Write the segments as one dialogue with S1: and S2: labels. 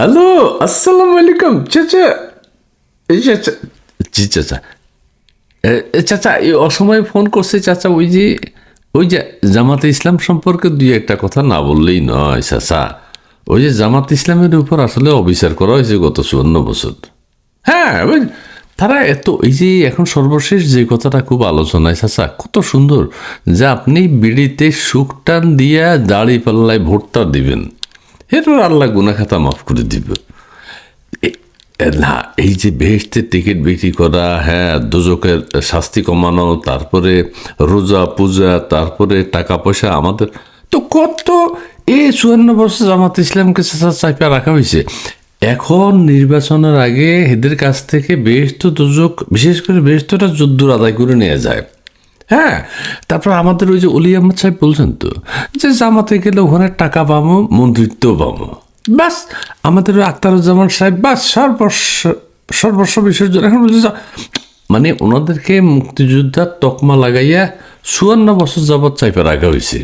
S1: Hello আসসালামু আলাইকুম চাচা চাচা জি, চাচা। চাচা, এই অসময়ে ফোন করছে চাচা, ওই যে ওই যে জামাতে ইসলাম সম্পর্কে দুই একটা কথা না বললেই নয়, চাচা। ওই যে জামাত ইসলামের উপর আসলে অবিচার করা হয়েছে গত চুয়ান্ন বছর। হ্যাঁ ওই তারা এত, এই যে এখন সর্বশেষ যে কথাটা খুব আলোচনায়, চাচা, কত সুন্দর যে আপনি বিড়িতে সুখ টান দিয়া দাড়ি পাল্লায় ভোটটা দিবেন। এরপর আল্লাহ গুনা খাতা মাফ করে দিব। না, এই যে বেহেস্তের টিকিট বিক্রি করা হ্যাঁ দুজকের শাস্তি কমানো, তারপরে রোজা, পূজা, তারপরে টাকা পয়সা আমাদের, তো কত এই চুয়ান্ন বছর জামাত ইসলামকে চাপিয়া রাখা হয়েছে। এখন নির্বাচনের আগে এদের কাছ থেকে বেহেস্ত দুজক, বিশেষ করে বেহেস্তটা যুদ্ধ আদায় করে নিয়ে যায়। হ্যাঁ তারপর আমাদের ওই যে অলি আহমদ সাহেব বলছেন তো, যে জামাতে গেলে ওখানে টাকা পাবো, মন্ত্রিত্ব পাবো। বাস আমাদের আক্তারুজ্জামান সাহেব বাস সর্বস্ব সর্বস্ব বিসর্জন এখন বলছে মানে ওনাদেরকে মুক্তিযোদ্ধার তকমা লাগাইয়া চুয়ান্ন বছর যাবৎ চাইপে রাখা হয়েছে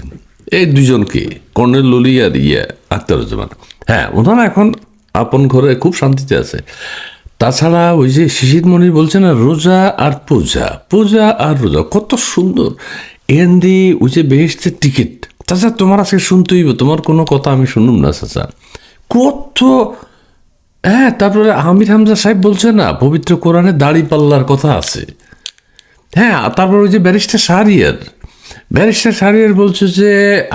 S1: এই দুজনকে কর্নেল ললি ইয়া, আক্তারুজ্জামান। হ্যাঁ ওনারা এখন আপন ঘরে খুব শান্তিতে আছে। তাছাড়া ওই যে শিশির মণি বলছে না, রোজা আর পূজা পূজা আর রোজা, কত সুন্দর। এন দিয়ে ওই যে বেহেস্তের টিকিট। চাচা, তোমার আজকে শুনতেই তোমার কোনো কথা আমি শুনুম না, চাচা। কত হ্যাঁ তারপরে আমির হামজা সাহেব বলছে না, পবিত্র কোরআনে দাড়ি পাল্লার কথা আছে। হ্যাঁ তারপর ওই যে ব্যারিস্টার শাহরিয়ার। ব্যারিস্টার শাহরিয়ার বলছে যে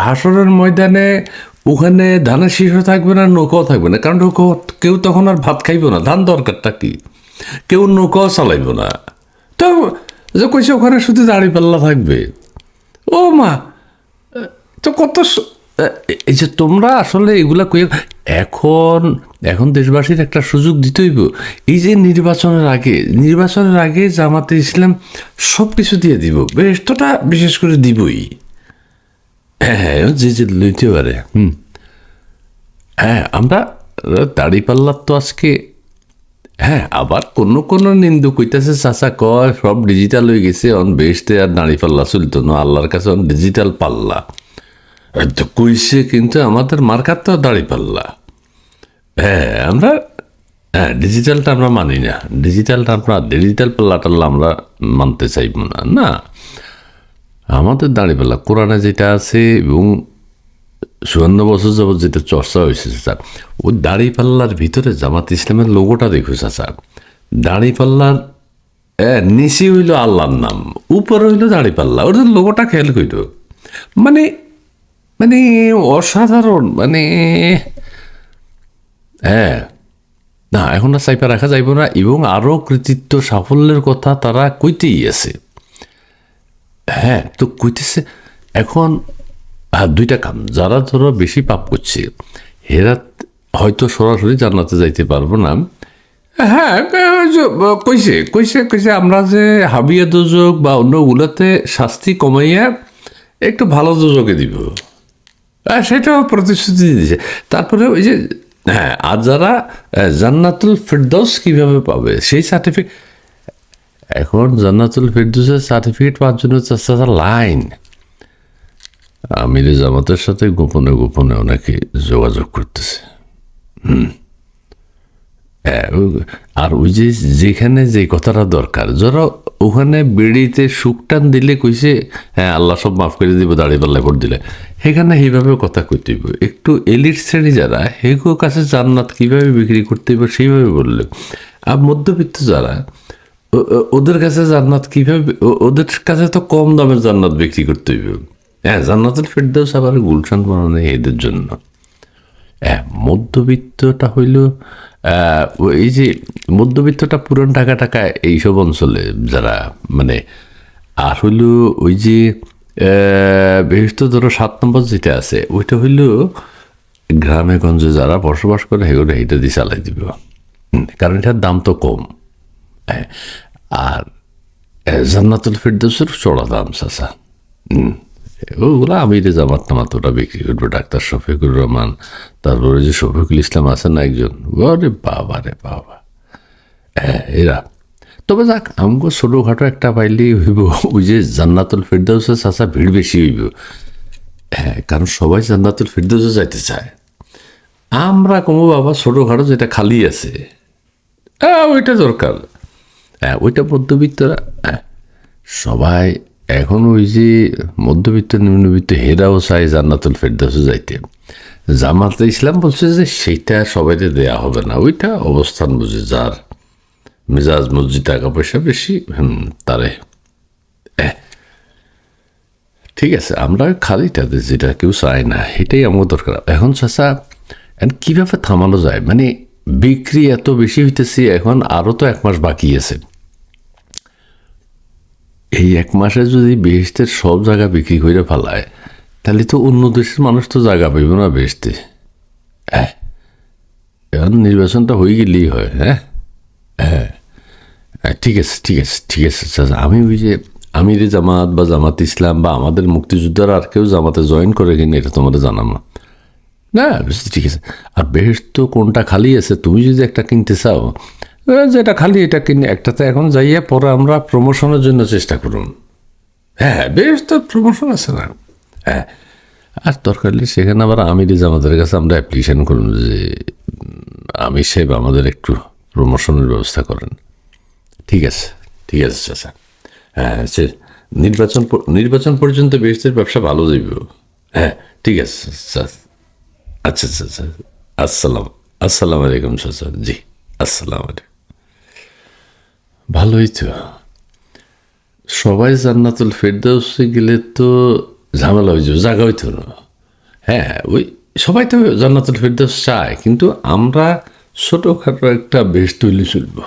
S1: হাসরের ময়দানে ওখানে ধানের শীর্ষ থাকবে না, নৌকাও থাকবে না। কারণ কেউ তখন আর ভাত খাইব না। ধান দরকারটা কি? কেউ নৌকাও চালাইব না। তো যে কইছে ওখানে শুধু দাড়ি পাল্লা থাকবে। ও মা, তো কত এই যে তোমরা আসলে এগুলা কই এখন এখন দেশবাসীর একটা সুযোগ দিতে হইব। এই যে নির্বাচনের আগে নির্বাচনের আগে জামাতে ইসলাম সব কিছু দিয়ে দিব। বেশটা বিশেষ করে দিবই। হ্যাঁ হ্যাঁ যে যে লইতে পারে, হুম। হ্যাঁ আমরা দাড়িপাল্লার তো আজকে হ্যাঁ আবার কোন কোন নিন্দু কইতাছে, চাচা, কয়, সব ডিজিটাল হয়ে গেছে, অন বেসতে আর দাড়ি পাল্লা চলতো না, আল্লাহর কাছে অন ডিজিটাল পাল্লা। তো কইছে, কিন্তু আমাদের মার্কার তো দাড়ি পাল্লা হ্যাঁ আমরা হ্যাঁ ডিজিটালটা আমরা মানি না। ডিজিটালটা আমরা ডিজিটাল পাল্লা টাল্লা আমরা মানতে চাইব না না। আমাদের দাড়ি পাল্লা কোরআনে যেটা আছে এবং চুয়ান্ন বছর যাবত যেটা চর্চা হয়েছে স্যার ওই দাড়ি পাল্লার ভিতরে জামাত ইসলামের লোগোটা দেখো স্যার দাড়ি পাল্লার এ, নিচে হইল আল্লাহর নাম উপরে হইল দাড়ি পাল্লা ওটার লোগোটা খেয়াল কইল মানে মানে অসাধারণ মানে হ্যাঁ। না এখন আর চাইপা রাখা যাইব না এবং আরও কৃতিত্ব সাফল্যের কথা তারা কইতেই আছে। হ্যাঁ তো কইতেছে এখন হ্যাঁ দুইটা কাম। যারা ধরো বেশি পাপ করছে, হেরা হয়তো সরাসরি জান্নাতে যাইতে পারব না। হ্যাঁ কইছে কইছে কইছে, আমরা যে হাবিয়া দুযোগ বা অন্যগুলোতে শাস্তি কমাইয়া একটু ভালো দুযোগে দিব। হ্যাঁ সেটাও প্রতিশ্রুতি দিয়েছে। তারপরে ওই যে হ্যাঁ আর যারা জান্নাতুল ফেরদৌস কীভাবে পাবে, সেই সার্টিফিকেট এখন জান্নাতুল ফেরদৌসের সার্টিফিকেট পাওয়ার জন্য লাইন। আমির জামাতের সাথে গোপনে গোপনে অনেকে যোগাযোগ করতেছে। আর ওই যে যেখানে যে কথাটা দরকার, যারা ওখানে বেড়িতে টান দিলে কইছে হ্যাঁ আল্লাহ সব মাফ করে দিব দাঁড়িয়ে পাল্লায় ভোট দিলে। সেখানে সেইভাবে কথা কইতে হইব। একটু এলিট শ্রেণি যারা, হেগো কাছে জান্নাত কীভাবে বিক্রি করতে হইব সেইভাবে বললে। আর মধ্যবিত্ত যারা ওদের কাছে জান্নাত কীভাবে ওদের কাছে তো কম দামের জান্নাত বিক্রি করতে হইব। হ্যাঁ জান্নাতের ফেরদৌস আবার গুলশান বানানো এদের জন্য। হ্যাঁ মধ্যবিত্তটা হইল এই যে মধ্যবিত্তটা পুরান টাকা টাকা এইসব অঞ্চলে যারা মানে আর হইল ওই যে বেহস্ত ধরো সাত নম্বর যেটা আছে, ওইটা হইল গ্রামে গঞ্জে যারা বসবাস করে, সেগুলো সেইটা দিয়ে চালাই দিব। কারণ এটার দাম তো কম। আর জান্নাতুল ফেরদৌসের চড়া দাম হুম। ওগুলো আমিরে জামাত নামাত ওরা বিক্রি করবে ডাক্তার শফিকুর রহমান। তারপরে যে শফিকুল ইসলাম আছেন না একজন ওরে বাবা রে বাবা। হ্যাঁ এরা। তবে যাক আমগো ছোটোখাটো একটা পাইলেই হইব। ওই যে জান্নাতুল ফেরদাউসের চাষা ভিড় বেশি হইব। হ্যাঁ কারণ সবাই জান্নাতুল ফেরদাউসে যাইতে চায়। আমরা কমো বাবা ছোটোখাটো যেটা খালি আছে। হ্যাঁ ওইটা দরকার। হ্যাঁ ওইটা মধ্যবিত্তরা হ্যাঁ, সবাই এখন ওই যে মধ্যবিত্ত, নিম্নবিত্ত হেরাও চাই জান্নাতুল ফেরদাসে যাইতে। জামাতে ইসলাম বলছে যে সেইটা সবাইকে দেয়া হবে না। ওইটা অবস্থান বুঝে, যার মেজাজ মসজিদ টাকা পয়সা বেশি তারে। ঠিক আছে, আমরা খালিটাতে যেটা কেউ চায় না এটাই আমার দরকার। এখন চাষা এখন কীভাবে থামানো যায়? মানে বিক্রি এত বেশি হইতেছে, এখন আরও তো এক মাস বাকি আছে। এই এক মাসে যদি বেহেস্তের সব জায়গা বিক্রি করে ফেলায় তাহলে তো অন্য দেশের মানুষ তো জায়গা পাইব না বেহেস্তে। হ্যাঁ এখন নির্বাচনটা হয়ে গেলেই হয় হ্যাঁ? হ্যাঁ। হ্যাঁ, ঠিক আছে ঠিক আছে ঠিক আছে চাচা আমি ওই যে আমিরে জামাত বা জামাত ইসলাম বা আমাদের মুক্তিযোদ্ধারা আর কেউ জামাতে জয়েন করে কিনা এটা তোমাদের জানাব না বেশ ঠিক আছে। আর বেশ তো কোনটা খালি আছে তুমি যদি একটা কিনতে চাও যেটা খালি এটা কিনে একটাতে এখন যাইয়া পরে আমরা প্রমোশনের জন্য চেষ্টা করুন। হ্যাঁ বেশ তো প্রমোশন আছে না। হ্যাঁ আর দরকার হলে সেখানে আবার আমিরে আমাদের কাছে আমরা অ্যাপ্লিকেশন করুন যে আমি সাহেব আমাদের একটু প্রমোশনের ব্যবস্থা করেন। ঠিক আছে ঠিক আছে, চাচা। হ্যাঁ সে নির্বাচন নির্বাচন পর্যন্ত বেশদের ব্যবসা ভালো যাইব। হ্যাঁ ঠিক আছে আচ্ছা আচ্ছা আচ্ছা আসসালাম, আসসালামু আলাইকুম, চাচা। জি, আসসালামু আলাইকুম। ভালোই তো। সবাই জান্নাতুল ফেরদাউসে গেলে তো ঝামেলা যাবে জাগা হইতো না। হ্যাঁ ওই সবাই তো জান্নাতুল ফেরদাউস চায়, কিন্তু আমরা ছোটোখাটো একটা বেশ তৈরি চলবো।